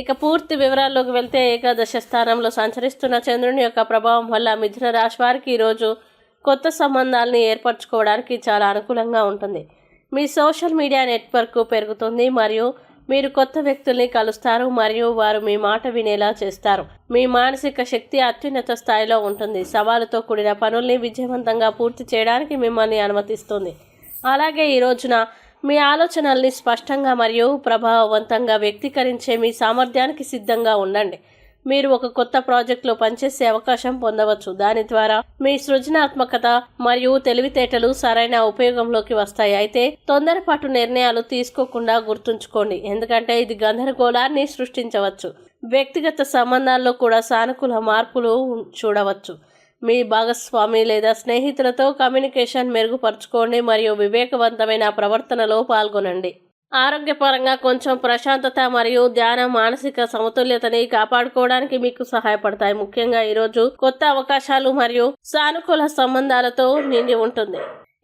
ఇక పూర్తి వివరాల్లోకి వెళ్తే ఏకాదశ స్థానంలో సంచరిస్తున్న చంద్రుని యొక్క ప్రభావం వల్ల మిథున రాశి వారికి ఈరోజు కొత్త సంబంధాలని ఏర్పరచుకోవడానికి చాలా అనుకూలంగా ఉంటుంది. మీ సోషల్ మీడియా నెట్వర్క్ పెరుగుతుంది మరియు మీరు కొత్త వ్యక్తుల్ని కలుస్తారు మరియు వారు మీ మాట వినేలా చేస్తారు. మీ మానసిక శక్తి అత్యున్నత స్థాయిలో ఉంటుంది. సవాలుతో కూడిన పనుల్ని విజయవంతంగా పూర్తి చేయడానికి మిమ్మల్ని అనుమతిస్తుంది. అలాగే ఈ రోజున మీ ఆలోచనల్ని స్పష్టంగా మరియు ప్రభావవంతంగా వ్యక్తీకరించే మీ సామర్థ్యానికి సిద్ధంగా ఉండండి. మీరు ఒక కొత్త ప్రాజెక్టులో పనిచేసే అవకాశం పొందవచ్చు. దాని ద్వారా మీ సృజనాత్మకత మరియు తెలివితేటలు సరైన ఉపయోగంలోకి వస్తాయి. అయితే తొందరపాటు నిర్ణయాలు తీసుకోకుండా గుర్తుంచుకోండి. ఎందుకంటే ఇది గందరగోళాన్ని సృష్టించవచ్చు. వ్యక్తిగత సంబంధాల్లో కూడా సానుకూల మార్పులు చూడవచ్చు. మీ భాగస్వామి లేదా స్నేహితులతో కమ్యూనికేషన్ మెరుగుపరచుకోండి మరియు వివేకవంతమైన ప్రవర్తనలో పాల్గొనండి. ఆరోగ్యపరంగా కొంచెం ప్రశాంతత మరియు ధ్యానం మానసిక సమతుల్యతని కాపాడుకోవడానికి మీకు సహాయపడతాయి. ముఖ్యంగా ఈరోజు కొత్త అవకాశాలు మరియు సానుకూల సంబంధాలతో నిండి ఉంటుంది.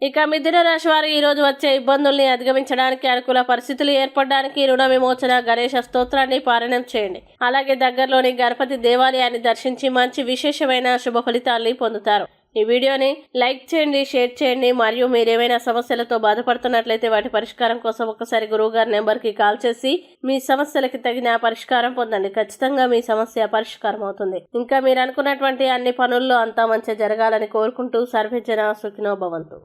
ఇక మిథున రాశి వారు ఈరోజు వచ్చే ఇబ్బందుల్ని అధిగమించడానికి అనుకూల పరిస్థితులు ఏర్పడడానికి రుణ విమోచన గణేష స్తోత్రాన్ని పారాయణం చేయండి. అలాగే దగ్గరలోని గణపతి దేవాలయాన్ని దర్శించి మంచి విశేషమైన శుభ ఫలితాల్ని పొందుతారు. ఈ వీడియోని లైక్ చేయండి షేర్ చేయండి. మరియు మీరు ఏమైనా సమస్యలతో బాధపడుతున్నట్లయితే వాటి పరిష్కారం కోసం ఒకసారి గురువుగారి నెంబర్కి కాల్ చేసి మీ సమస్యలకి తగిన పరిష్కారం పొందండి. ఖచ్చితంగా మీ సమస్య పరిష్కారం అవుతుంది. ఇంకా మీరు అనుకున్నటువంటి అన్ని పనుల్లో అంతా మంచి జరగాలని కోరుకుంటూ సర్వే జన సుఖినో భవంతు.